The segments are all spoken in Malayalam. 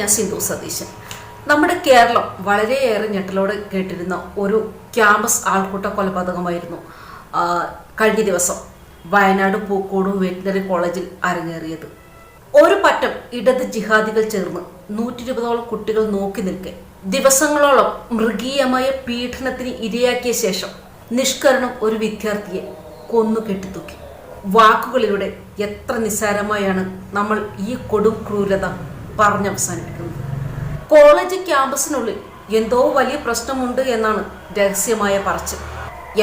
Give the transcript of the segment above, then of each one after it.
ഞാൻ സിന്ധു സതീശൻ. നമ്മുടെ കേരളം വളരെയേറെ ഞെട്ടലോടെ കേട്ടിരുന്ന ഒരു ക്യാമ്പസ് ആൾക്കൂട്ട കൊലപാതകമായിരുന്നു കഴിഞ്ഞ ദിവസം വയനാട് പൂക്കോട് വെറ്റിനറി കോളേജിൽ അരങ്ങേറിയത്. ഒരു പറ്റം ഇടത് ജിഹാദികൾ ചേർന്ന് നൂറ്റി ഇരുപതോളം കുട്ടികൾ നോക്കി നിൽക്കെ. ദിവസങ്ങളോളം മൃഗീയമായ പീഡനത്തിന് ഇരയാക്കിയ ശേഷം നിഷ്കരണം ഒരു വിദ്യാർത്ഥിയെ കൊന്നു കെട്ടിത്തൂക്കി. വാക്കുകളിലൂടെ എത്ര നിസ്സാരമായാണ് നമ്മൾ ഈ കൊടും ക്രൂരത പറഞ്ഞവസാനിപ്പിക്കുന്നത് കോളേജ് ക്യാമ്പസിനുള്ളിൽ എന്തോ വലിയ പ്രശ്നമുണ്ട് എന്നാണ് രഹസ്യമായ പറച്ചിൽ.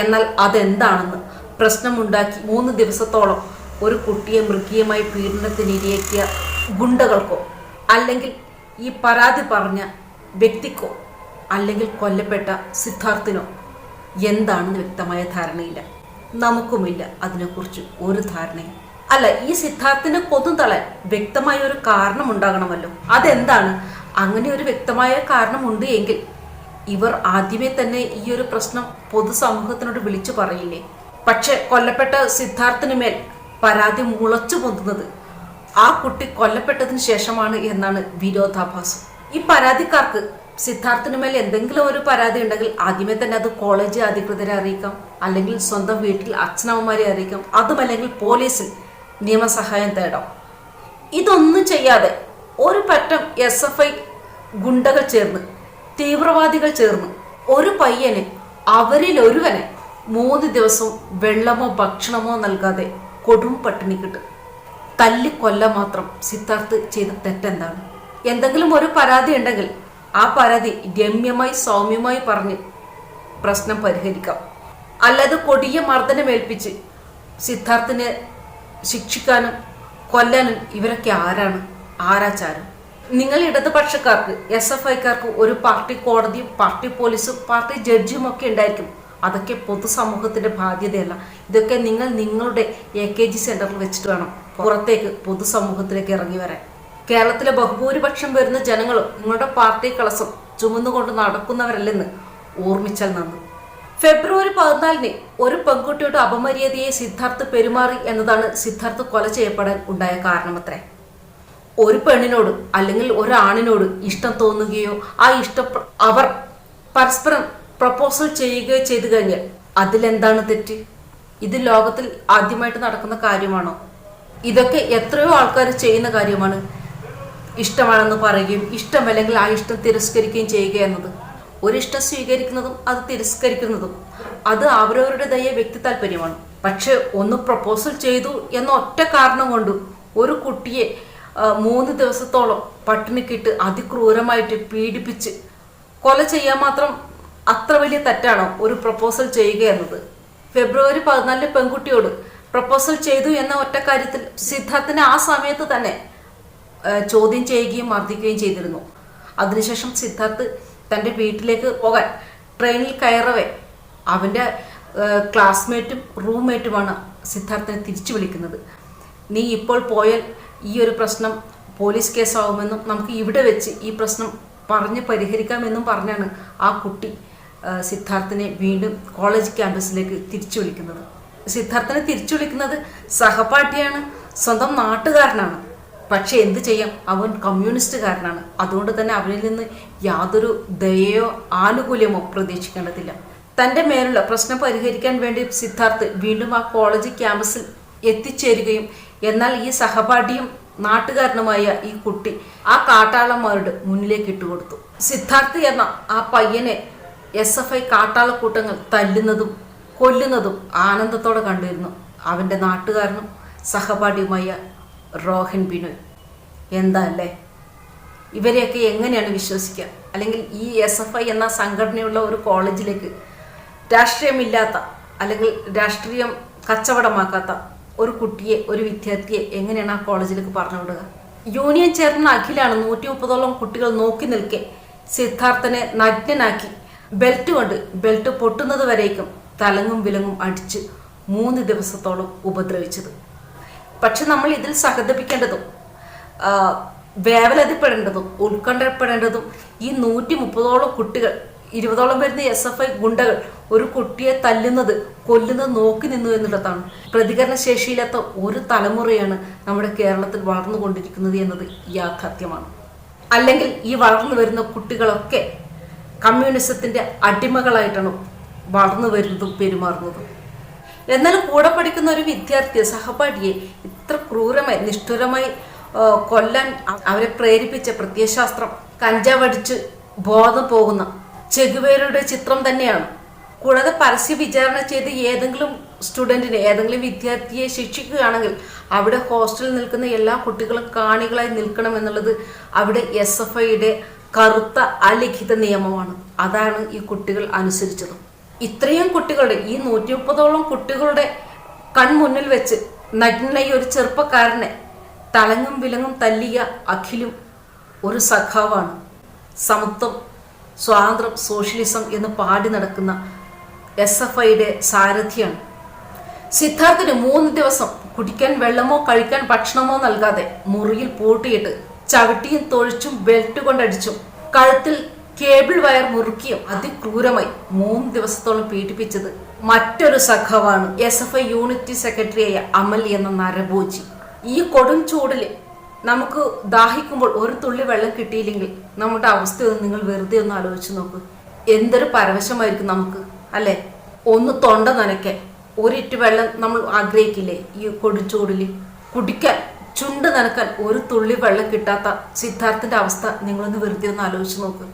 എന്നാൽ അതെന്താണെന്ന് പ്രശ്നമുണ്ടാക്കി മൂന്ന് ദിവസത്തോളം ഒരു കുട്ടിയെ മൃഗീയമായി പീഡനത്തിനിരയാക്കിയ ഗുണ്ടകൾക്കോ അല്ലെങ്കിൽ ഈ പരാതി പറഞ്ഞ വ്യക്തിക്കോ അല്ലെങ്കിൽ കൊല്ലപ്പെട്ട സിദ്ധാർത്ഥിനോ എന്താണെന്ന് വ്യക്തമായ ധാരണയില്ല. നമുക്കുമില്ല അതിനെക്കുറിച്ച് ഒരു ധാരണയും. അല്ല ഈ സിദ്ധാർത്ഥിനെ കൊന്നു വ്യക്തമായ ഒരു കാരണം ഉണ്ടാകണമല്ലോ അതെന്താണ്? അങ്ങനെ ഒരു വ്യക്തമായ കാരണമുണ്ട് എങ്കിൽ ഇവർ ആദ്യമേ തന്നെ ഈ ഒരു പ്രശ്നം പൊതുസമൂഹത്തിനോട് വിളിച്ചു പറയില്ലേ? പക്ഷെ കൊല്ലപ്പെട്ട സിദ്ധാർത്ഥിന് മേൽ പരാതി മുളച്ചു പൊന്തുന്നത്. ആ കുട്ടി കൊല്ലപ്പെട്ടതിന് ശേഷമാണ് എന്നാണ് വിരോധാഭാസം. ഈ പരാതിക്കാർക്ക് സിദ്ധാർത്ഥിന് മേൽ എന്തെങ്കിലും ഒരു പരാതി ഉണ്ടെങ്കിൽ ആദ്യമേ തന്നെ അത് കോളേജ് അധികൃതരെ അറിയിക്കാം. അല്ലെങ്കിൽ സ്വന്തം വീട്ടിൽ അച്ഛനമ്മമാരെ അറിയിക്കാം. അതുമല്ലെങ്കിൽ പോലീസിൽ നിയമസഹായം തേടാം. ഇതൊന്നും ചെയ്യാതെ ഒരു പറ്റം എസ് എഫ് ഐ ഗുണ്ടകൾ ചേർന്ന് തീവ്രവാദികൾ ചേർന്ന് ഒരു പയ്യന് അവരിൽ ഒരുവനെ മൂന്ന് ദിവസം വെള്ളമോ ഭക്ഷണമോ നൽകാതെ കൊടും പട്ടിണി കിട്ടും. തല്ലി കൊല്ല മാത്രം സിദ്ധാർത്ഥ് ചെയ്ത തെറ്റെന്താണ്? എന്തെങ്കിലും ഒരു പരാതി ഉണ്ടെങ്കിൽ ആ പരാതി രമ്യമായി സൗമ്യമായി പറഞ്ഞ് പ്രശ്നം പരിഹരിക്കാം. അല്ലാതെ കൊടിയ മർദ്ദനമേൽപ്പിച്ച് സിദ്ധാർത്ഥിനെ ശിക്ഷിക്കാനും കൊല്ലാനും ഇവരൊക്കെ ആരാണ്? ആരാച്ചാരം നിങ്ങൾ ഇടതുപക്ഷക്കാർക്ക് എസ് എഫ് ഐക്കാർക്ക് ഒരു പാർട്ടി കോടതിയും പാർട്ടി പോലീസും പാർട്ടി ജഡ്ജിയും ഒക്കെ ഉണ്ടായിരിക്കും. അതൊക്കെ പൊതുസമൂഹത്തിന്റെ ബാധ്യതയല്ല ഇതൊക്കെ നിങ്ങൾ നിങ്ങളുടെ എ കെ ജി സെന്ററിൽ വെച്ചിട്ട് വേണം പുറത്തേക്ക് പൊതുസമൂഹത്തിലേക്ക് ഇറങ്ങി വരാൻ. കേരളത്തിലെ ബഹുഭൂരിപക്ഷം വരുന്ന ജനങ്ങളും നിങ്ങളുടെ പാർട്ടി കളസം ചുമന്നുകൊണ്ട് നടക്കുന്നവരല്ലെന്ന് ഓർമ്മിച്ചാൽ നന്ന്. ഫെബ്രുവരി പതിനാലിന് ഒരു പെൺകുട്ടിയുടെ അപമര്യാദയെ സിദ്ധാർത്ഥ് പെരുമാറി എന്നതാണ് സിദ്ധാർത്ഥ് കൊല ചെയ്യപ്പെടാൻ ഉണ്ടായ കാരണമത്രേ? ഒരു പെണ്ണിനോട് അല്ലെങ്കിൽ ഒരാണിനോട് ഇഷ്ടം തോന്നുകയോ ആ ഇഷ്ടം അവർ പരസ്പരം പ്രപ്പോസൽ ചെയ്യുകയോ ചെയ്തു കഴിഞ്ഞാൽ അതിലെന്താണ് തെറ്റ്? ഇത് ലോകത്തിൽ ആദ്യമായിട്ട് നടക്കുന്ന കാര്യമാണോ? ഇതൊക്കെ എത്രയോ ആൾക്കാർ ചെയ്യുന്ന കാര്യമാണ്. ഇഷ്ടമാണെന്ന് പറയുകയും ഇഷ്ടമല്ലെങ്കിൽ ആ ഇഷ്ടം തിരസ്കരിക്കുകയും ചെയ്യുക എന്നത്. ഒരിഷ്ടം സ്വീകരിക്കുന്നതും അത് തിരസ്കരിക്കുന്നതും. അത് അവരവരുടേതായ വ്യക്തി താല്പര്യമാണ്. പക്ഷെ ഒന്ന് പ്രപ്പോസൽ ചെയ്തു എന്ന ഒറ്റ കാരണം കൊണ്ട് ഒരു കുട്ടിയെ മൂന്ന് ദിവസത്തോളം പട്ടിണിക്കിട്ട് അതിക്രൂരമായിട്ട് പീഡിപ്പിച്ച് കൊല ചെയ്യാൻ മാത്രം അത്ര വലിയ തെറ്റാണോ ഒരു പ്രപ്പോസൽ ചെയ്യുക എന്നത്? ഫെബ്രുവരി പതിനാലിന് പെൺകുട്ടിയോട് പ്രപ്പോസൽ ചെയ്തു എന്ന ഒറ്റ കാര്യത്തിൽ സിദ്ധാർത്ഥിനെ ആ സമയത്ത് തന്നെ ചോദ്യം ചെയ്യുകയും മർദ്ദിക്കുകയും ചെയ്തിരുന്നു. അതിനുശേഷം സിദ്ധാർത്ഥ് തന്റെ വീട്ടിലേക്ക് പോകാൻ ട്രെയിനിൽ കയറവേ. അവന്റെ ക്ലാസ്മേറ്റും റൂംമേറ്റുമാണ് സിദ്ധാർത്ഥിനെ തിരിച്ചു വിളിക്കുന്നത്. നീ ഇപ്പോൾ പോയാൽ ഈ ഒരു പ്രശ്നം പോലീസ് കേസാവുമെന്നും നമുക്ക് ഇവിടെ വെച്ച് ഈ പ്രശ്നം പറഞ്ഞ് പരിഹരിക്കാമെന്നും പറഞ്ഞാണ് ആ കുട്ടി സിദ്ധാർത്ഥിനെ വീണ്ടും കോളേജ് ക്യാമ്പസിലേക്ക് തിരിച്ചു വിളിക്കുന്നത്. സിദ്ധാർത്ഥിനെ തിരിച്ചു വിളിക്കുന്നത് സഹപാഠിയാണ് സ്വന്തം നാട്ടുകാരനാണ്. പക്ഷെ എന്ത് ചെയ്യാം? അവൻ കമ്മ്യൂണിസ്റ്റുകാരനാണ് അതുകൊണ്ട് തന്നെ അവനിൽ നിന്ന് യാതൊരു ദയയോ ആനുകൂല്യമോ പ്രതീക്ഷിക്കേണ്ടതില്ല. തന്റെ മേലുള്ള പ്രശ്നം പരിഹരിക്കാൻ വേണ്ടി സിദ്ധാർത്ഥ് വീണ്ടും ആ കോളേജ് ക്യാമ്പസിൽ എത്തിച്ചേരുകയും എന്നാൽ ഈ സഹപാഠിയും നാട്ടുകാരനുമായ ഈ കുട്ടി ആ കാട്ടാളന്മാരുടെ മുന്നിലേക്ക് ഇട്ടുകൊടുത്തു. സിദ്ധാർത്ഥ് എന്ന ആ പയ്യനെ എസ് എഫ് ഐ കാട്ടാളക്കൂട്ടങ്ങൾ തല്ലുന്നതും കൊല്ലുന്നതും ആനന്ദത്തോടെ കണ്ടിരുന്നു. അവന്റെ നാട്ടുകാരനും സഹപാഠിയുമായ റോഹൻ ബിനോയ്. എന്താ അല്ലേ? ഇവരെയൊക്കെ എങ്ങനെയാണ് വിശ്വസിക്കുക അല്ലെങ്കിൽ ഈ എസ് എഫ് ഐ എന്ന സംഘടനയുള്ള ഒരു കോളേജിലേക്ക് രാഷ്ട്രീയമില്ലാത്ത അല്ലെങ്കിൽ രാഷ്ട്രീയം കച്ചവടമാക്കാത്ത ഒരു കുട്ടിയെ ഒരു വിദ്യാർത്ഥിയെ എങ്ങനെയാണ് ആ കോളേജിലേക്ക് പറഞ്ഞു വിടുക? യൂണിയൻ ചെയർമാൻ അഖിലാണ് നൂറ്റി മുപ്പതോളം കുട്ടികൾ നോക്കി നിൽക്കെ സിദ്ധാർത്ഥനെ നഗ്നനാക്കി ബെൽറ്റ് കൊണ്ട് ബെൽറ്റ് പൊട്ടുന്നത് വരേക്കും തലങ്ങും വിലങ്ങും അടിച്ച് മൂന്ന് ദിവസത്തോളം ഉപദ്രവിച്ചത്. പക്ഷെ നമ്മൾ ഇതിൽ സഹതപിക്കേണ്ടതും വേവലതിപ്പെടേണ്ടതും ഉത്കണ്ഠപ്പെടേണ്ടതും ഈ നൂറ്റി മുപ്പതോളം കുട്ടികൾ ഇരുപതോളം വരുന്ന എസ് എഫ് ഐ ഗുണ്ടകൾ ഒരു കുട്ടിയെ തല്ലുന്നത് കൊല്ലുന്നത് നോക്കി നിന്നു എന്നുള്ളതാണ്. പ്രതികരണ ശേഷിയില്ലാത്ത ഒരു തലമുറയാണ് നമ്മുടെ കേരളത്തിൽ വളർന്നുകൊണ്ടിരിക്കുന്നത് എന്നത് യാഥാർത്ഥ്യമാണ്. അല്ലെങ്കിൽ ഈ വളർന്നു വരുന്ന കുട്ടികളൊക്കെ കമ്മ്യൂണിസത്തിന്റെ അടിമകളായിട്ടാണ് വളർന്നു വരുന്നതും പെരുമാറുന്നതും. എന്നാലും കൂടെ പഠിക്കുന്ന ഒരു വിദ്യാർത്ഥിയെ സഹപാഠിയെ ഇത്ര ക്രൂരമായി നിഷ്ഠുരമായി കൊല്ലാൻ അവരെ പ്രേരിപ്പിച്ച പ്രത്യയശാസ്ത്രം കഞ്ചാവടിച്ച് ബോധം പോകുന്ന ചെകുവേരുടെ ചിത്രം തന്നെയാണ്. കൂടാതെ പരസ്യ വിചാരണ ചെയ്ത് ഏതെങ്കിലും സ്റ്റുഡന്റിനെ ഏതെങ്കിലും വിദ്യാർത്ഥിയെ ശിക്ഷിക്കുകയാണെങ്കിൽ അവിടെ ഹോസ്റ്റലിൽ നിൽക്കുന്ന എല്ലാ കുട്ടികളും കാണികളായി നിൽക്കണം എന്നുള്ളത് അവിടെ എസ് എഫ് ഐയുടെ കറുത്ത അലിഖിത നിയമമാണ്. അതാണ് ഈ കുട്ടികൾ അനുസരിച്ചത്. ഇത്രയും കുട്ടികളുടെ ഈ നൂറ്റി മുപ്പതോളം കുട്ടികളുടെ കൺമുന്നിൽ വെച്ച് നഗ്നയ ഒരു ചെറുപ്പക്കാരനെ തലങ്ങും വിലങ്ങും തല്ലിയ അഖിലും ഒരു സഖാവാണ്. സമത്വം സ്വാതന്ത്ര്യം സോഷ്യലിസം എന്ന് പാടി നടക്കുന്ന എസ് എഫ് ഐയുടെ സാരഥിയാണ്. സിദ്ധാർത്ഥിന് മൂന്ന് ദിവസം കുടിക്കാൻ വെള്ളമോ കഴിക്കാൻ ഭക്ഷണമോ നൽകാതെ മുറിയിൽ പൂട്ടിയിട്ട് ചവിട്ടിയും തൊഴിച്ചും ബെൽറ്റ് കൊണ്ടടിച്ചും കഴുത്തിൽ കേബിൾ വയർ മുറുക്കിയും അതിക്രൂരമായി മൂന്ന് ദിവസത്തോളം പീഡിപ്പിച്ചത് മറ്റൊരു സഖാവാണ് എസ് എഫ് ഐ യൂണിറ്റ് സെക്രട്ടറിയായ അമൽ എന്ന നരഭോജി. ഈ കൊടും ചൂടിൽ നമുക്ക് ദാഹിക്കുമ്പോൾ ഒരു തുള്ളി വെള്ളം കിട്ടിയില്ലെങ്കിൽ നമ്മുടെ അവസ്ഥ ഒന്ന് നിങ്ങൾ വെറുതെ ഒന്ന് ആലോചിച്ച് നോക്ക്. എന്തൊരു പരവശമായിരിക്കും നമുക്ക് അല്ലെ? ഒന്ന് തൊണ്ട നനയ്ക്കാൻ ഒരിറ്റ് വെള്ളം നമ്മൾ ആഗ്രഹിക്കില്ലേ ഈ കൊടുംചൂടിൽ കുടിക്കാൻ. ചുണ്ട് നനക്കാൻ ഒരു തുള്ളി വെള്ളം കിട്ടാത്ത സിദ്ധാർത്ഥന്റെ അവസ്ഥ നിങ്ങളൊന്ന് വെറുതെ ഒന്ന് ആലോചിച്ച് നോക്ക്.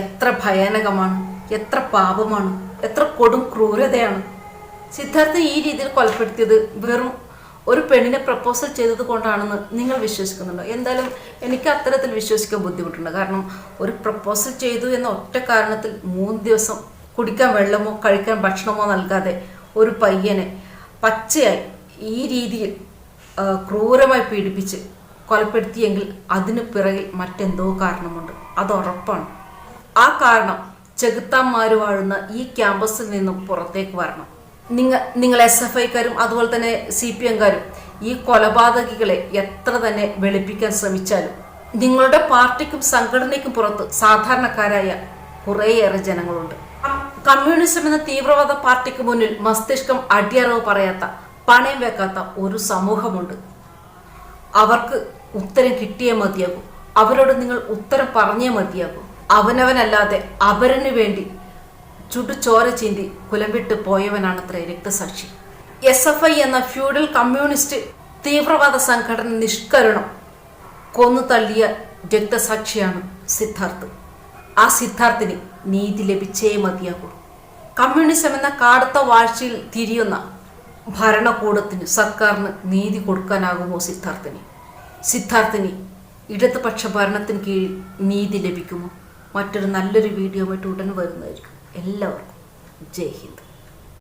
എത്ര ഭയാനകമാണ് എത്ര പാപമാണ് എത്ര കൊടും ക്രൂരതയാണ്. സിദ്ധാർത്ഥ ഈ രീതിയിൽ കൊലപ്പെടുത്തിയത് വെറും ഒരു പെണ്ണിനെ പ്രപ്പോസൽ ചെയ്തത് കൊണ്ടാണെന്ന് നിങ്ങൾ വിശ്വസിക്കുന്നുണ്ടോ? എന്തായാലും എനിക്ക് അത്തരത്തിൽ വിശ്വസിക്കാൻ ബുദ്ധിമുട്ടുണ്ട്. കാരണം ഒരു പ്രപ്പോസൽ ചെയ്തു എന്ന ഒറ്റ കാരണത്തിൽ മൂന്ന് ദിവസം കുടിക്കാൻ വെള്ളമോ കഴിക്കാൻ ഭക്ഷണമോ നൽകാതെ ഒരു പയ്യനെ പച്ചയായി ഈ രീതിയിൽ ക്രൂരമായി പീഡിപ്പിച്ച് കൊലപ്പെടുത്തിയെങ്കിൽ അതിന് പിറകിൽ മറ്റെന്തോ കാരണമുണ്ട്. അത് ഉറപ്പാണ്. ആ കാരണം ചെകുത്താന്മാർ വാഴുന്ന ഈ ക്യാമ്പസിൽ നിന്നും പുറത്തേക്ക് വരണം. നിങ്ങൾ നിങ്ങൾ എസ് എഫ് ഐക്കാരും അതുപോലെ തന്നെ സി പി എംകാരും ഈ കൊലപാതകികളെ എത്ര തന്നെ വെളുപ്പിക്കാൻ ശ്രമിച്ചാലും നിങ്ങളുടെ പാർട്ടിക്കും സംഘടനയ്ക്കും പുറത്ത് സാധാരണക്കാരായ കുറേയേറെ ജനങ്ങളുണ്ട്. കമ്മ്യൂണിസം എന്ന തീവ്രവാദ പാർട്ടിക്ക് മുന്നിൽ മസ്തിഷ്കം അടിയറവ് പറയാത്ത പണയം വെക്കാത്ത ഒരു സമൂഹമുണ്ട്. അവർക്ക് ഉത്തരം കിട്ടിയേ മതിയാകും. അവരോട് നിങ്ങൾ ഉത്തരം പറഞ്ഞേ മതിയാകും. അവനവനല്ലാതെ അവരന് വേണ്ടി ചുട്ടു ചോര ചീന്തി കുലമ്പിട്ട് പോയവനാണ് പോയവനാണത്രേ രക്തസാക്ഷി. എസ് എഫ് ഐ എന്ന ഫ്യൂഡൽ കമ്മ്യൂണിസ്റ്റ് തീവ്രവാദ സംഘടന നിഷ്കരണം കൊന്നു തള്ളിയ രക്തസാക്ഷിയാണ് സിദ്ധാർത്ഥ്. ആ സിദ്ധാർത്ഥിന് നീതി ലഭിച്ചേ മതിയാകൂ. കമ്മ്യൂണിസം എന്ന കാടത്ത വാഴ്ചയിൽ തിരിയുന്ന ഭരണകൂടത്തിന് സർക്കാരിന് നീതി കൊടുക്കാനാകുമോ സിദ്ധാർത്ഥിന്? സിദ്ധാർത്ഥിന് ഇടതുപക്ഷ ഭരണത്തിന് കീഴിൽ നീതി ലഭിക്കുമോ? മറ്റൊരു നല്ലൊരു വീഡിയോ ആയിട്ട് ഉടൻ വരുന്നതായിരിക്കും. എല്ലാവർക്കും ജയ് ഹിന്ദ്.